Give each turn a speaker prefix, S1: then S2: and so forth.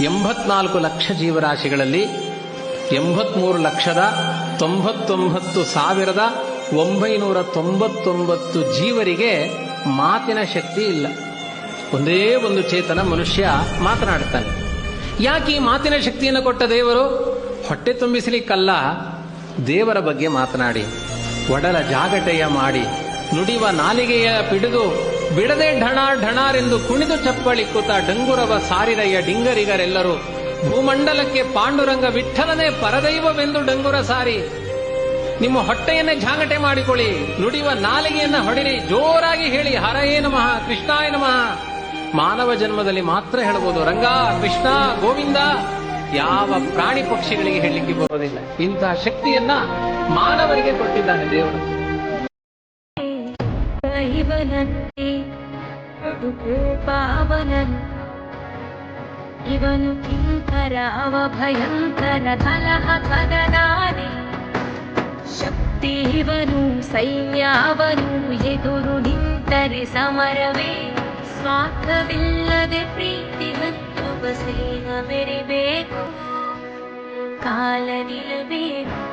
S1: ಎಂಬತ್ನಾಲ್ಕು ಲಕ್ಷ ಜೀವರಾಶಿಗಳಲ್ಲಿ ಎಂಬತ್ಮೂರು ಲಕ್ಷದ ತೊಂಬತ್ತೊಂಬತ್ತು ಸಾವಿರದ ಒಂಬೈನೂರ ತೊಂಬತ್ತೊಂಬತ್ತು ಜೀವರಿಗೆ ಮಾತಿನ ಶಕ್ತಿ ಇಲ್ಲ. ಒಂದೇ ಒಂದು ಚೇತನ ಮನುಷ್ಯ ಮಾತನಾಡುತ್ತಾನೆ. ಯಾಕೆ ಈ ಮಾತಿನ ಶಕ್ತಿಯನ್ನು ಕೊಟ್ಟ ದೇವರು? ಹೊಟ್ಟೆ ತುಂಬಿಸಲಿಕ್ಕಲ್ಲ. ದೇವರ ಬಗ್ಗೆ ಮಾತನಾಡಿ, ಒಡಲ ಜಾಗಟೆಯ ಮಾಡಿ, ನುಡಿವ ನಾಲಿಗೆಯ ಪಿಡಿದು ಬಿಡದೆ ಢಣ ಢಣಾರೆಂದು ಕುಣಿದು ಚಪ್ಪಳಿಕ್ಕುತ್ತ ಡಂಗುರವ ಸಾರಿದಯ್ಯ ಡಿಂಗರಿಗರೆಲ್ಲರೂ ಭೂಮಂಡಲಕ್ಕೆ ಪಾಂಡುರಂಗ ವಿಠಲನೇ ಪರದೈವವೆಂದು ಡಂಗುರ ಸಾರಿ. ನಿಮ್ಮ ಹೊಟ್ಟೆಯನ್ನೇ ಜಾಂಗಟೆ ಮಾಡಿಕೊಳ್ಳಿ, ನುಡಿಯುವ ನಾಲಿಗೆಯನ್ನ ಹೊಡಿರಿ, ಜೋರಾಗಿ ಹೇಳಿ, ಹರಯೇ ನಮಃ, ಕೃಷ್ಣಾಯ ನಮಃ. ಮಾನವ ಜನ್ಮದಲ್ಲಿ ಮಾತ್ರ ಹೇಳಬಹುದು, ರಂಗ, ಕೃಷ್ಣ, ಗೋವಿಂದ, ಯಾವ ಪ್ರಾಣಿ ಪಕ್ಷಿಗಳಿಗೆ ಹೇಳಲಿಕ್ಕೆ ಬರೋದಿಲ್ಲ ಇಂತಹ ಶಕ್ತಿಯನ್ನ ಮಾನವರಿಗೆ ಕೊಟ್ಟಿದ್ದಾನೆ ದೇವರು.
S2: ಇವನಂತೆ ಪಾವನನ್. ಇವನು ಕಿಂಕರ ಅವ ಭಯಂಕರ ಕಲಹ ಕದನಾನೆ ಶಕ್ತಿ ಇವನು ಸೈನ್ಯವನು ಎದುರು ನಿಂತರೆ ಸಮರವೇ. ಸ್ವಾರ್ಥವಿಲ್ಲದೆ ಪ್ರೀತಿ ಮತ್ತು ಬಸೇನ ಮೆರಿಬೇಕು. ಕಾಲ ನಿಲ್ಲಬೇಕು.